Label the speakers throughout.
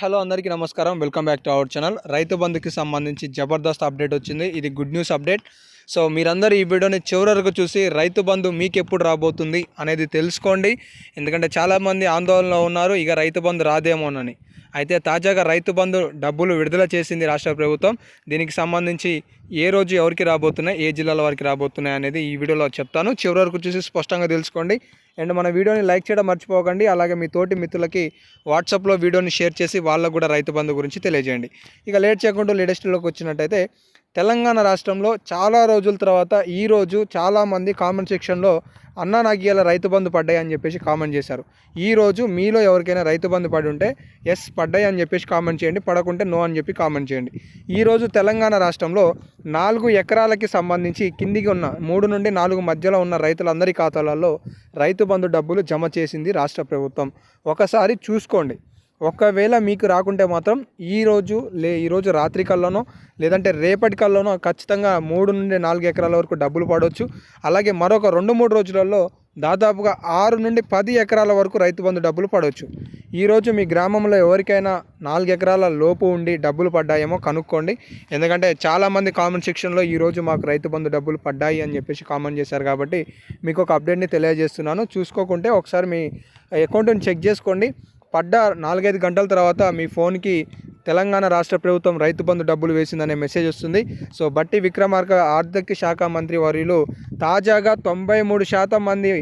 Speaker 1: Hello అందరికీ నమస్కారం. Welcome back to our channel. రైతు బంధుకి సంబంధించి జబర్దస్త్ అప్డేట్ వచ్చింది. ఇది గుడ్ న్యూస్ అప్డేట్. సో మీరందరూ ఈ వీడియోని చివరి వరకు చూసి రైతు బంధు మీకు ఎప్పుడు రాబోతుంది అనేది తెలుసుకోండి. ఎందుకంటే చాలామంది ఆందోళనలో ఉన్నారు ఇక రైతు బంధు రాదేమోనని. అయితే తాజాగా రైతు బంధు డబ్బులు విడుదల చేసింది రాష్ట్ర ప్రభుత్వం. దీనికి సంబంధించి ఏ రోజు ఎవరికి రాబోతున్నాయి ఏ జిల్లాల వారికి రాబోతున్నాయి అనేది ఈ వీడియోలో చెప్తాను. చివరి వరకు చూసి స్పష్టంగా తెలుసుకోండి. అండ్ మన వీడియోని లైక్ చేయడం మర్చిపోకండి. అలాగే మీ తోటి మిత్రులకి వాట్సాప్లో వీడియోని షేర్ చేసి వాళ్ళకు కూడా రైతు బంధు గురించి తెలియజేయండి. ఇక లేట్ చేయకుండా లేటెస్ట్లోకి వచ్చినట్టయితే తెలంగాణ రాష్ట్రంలో చాలా రోజుల తర్వాత ఈరోజు చాలామంది కామెంట్ సెక్షన్లో అన్నా నాకు ఇవాళ రైతు బంధు పడ్డాయి అని చెప్పేసి కామెంట్ చేశారు. ఈరోజు మీలో ఎవరికైనా రైతు బంధు పడి ఉంటే ఎస్ పడ్డాయి అని చెప్పేసి కామెంట్ చేయండి పడకుంటే నో అని చెప్పి కామెంట్ చేయండి. ఈరోజు తెలంగాణ రాష్ట్రంలో నాలుగు ఎకరాలకి సంబంధించి కిందికి ఉన్న మూడు నుండి నాలుగు మధ్యలో ఉన్న రైతులందరి ఖాతాలలో రైతు బంధు డబ్బులు జమ చేసింది రాష్ట్ర ప్రభుత్వం. ఒకసారి చూసుకోండి. ఒకవేళ మీకు రాకుంటే మాత్రం ఈరోజు లే ఈరోజు రాత్రి కల్లోనో లేదంటే రేపటి కల్లోనో ఖచ్చితంగా మూడు నుండి నాలుగు ఎకరాల వరకు డబ్బులు పడవచ్చు. అలాగే మరొక రెండు మూడు రోజులలో దాదాపుగా ఆరు నుండి పది ఎకరాల వరకు రైతు బంధు డబ్బులు పడవచ్చు. ఈరోజు మీ గ్రామంలో ఎవరికైనా నాలుగు ఎకరాల లోపు ఉండి డబ్బులు పడ్డాయేమో కనుక్కోండి. ఎందుకంటే చాలామంది కామెంట్ సెక్షన్లో ఈరోజు మాకు రైతు బంధు డబ్బులు పడ్డాయి అని చెప్పేసి కామెంట్ చేశారు కాబట్టి మీకు ఒక అప్డేట్ని తెలియజేస్తున్నాను. చూసుకోకుంటే ఒకసారి మీ అకౌంట్ని చెక్ చేసుకోండి. పడ్డ నాలుగైదు గంటల తర్వాత మీ ఫోన్కి తెలంగాణ రాష్ట్ర ప్రభుత్వం రైతు బంధు డబ్బులు వేసిందనే మెసేజ్ వస్తుంది. సో బట్టి విక్రమార్క ఆర్థిక శాఖ మంత్రి వర్యులు తాజాగా తొంభై మూడు శాతం మంది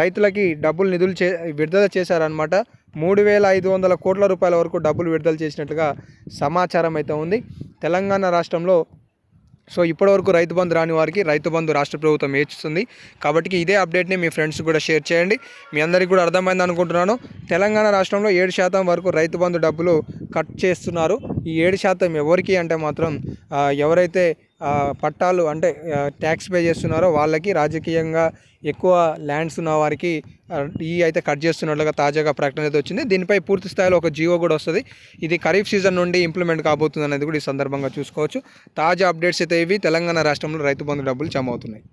Speaker 1: రైతులకి డబ్బులు నిధులు చే విడుదల చేశారనమాట మూడు వేల ఐదు వందల కోట్ల రూపాయల వరకు డబ్బులు విడుదల చేసినట్టుగా సమాచారం అయితే ఉంది. తెలంగాణ రాష్ట్రంలో సో ఇప్పటివరకు రైతు బంధు రాని వారికి రైతు బంధు రాష్ట్ర ప్రభుత్వం ఇస్తుంది కాబట్టి ఇదే అప్డేట్ని మీ ఫ్రెండ్స్ కూడా షేర్ చేయండి. మీ అందరికీ కూడా అర్థమైంది అనుకుంటున్నాను. తెలంగాణ రాష్ట్రంలో ఏడు శాతం వరకు రైతు బంధు డబ్బులు కట్ చేస్తున్నారు. ఈ ఏడు శాతం ఎవరికి అంటే మాత్రం ఎవరైతే పట్టాలు అంటే ట్యాక్స్ పే చేస్తున్నారో వాళ్ళకి రాజకీయంగా ఎక్కువ ల్యాండ్స్ ఉన్న వారికి ఈ అయితే కట్ చేస్తున్నట్లుగా తాజాగా ప్రకటన అయితే వచ్చింది. దీనిపై పూర్తి స్థాయిలో ఒక జియో కూడా వస్తుంది. ఇది ఖరీఫ్ సీజన్ నుండి ఇంప్లిమెంట్ కాబోతుంది అనేది కూడా ఈ సందర్భంగా చూసుకోవచ్చు. తాజా అప్డేట్స్ అయితే ఇవి. తెలంగాణ రాష్ట్రంలో రైతు బంధు డబ్బులు జమ అవుతున్నాయి.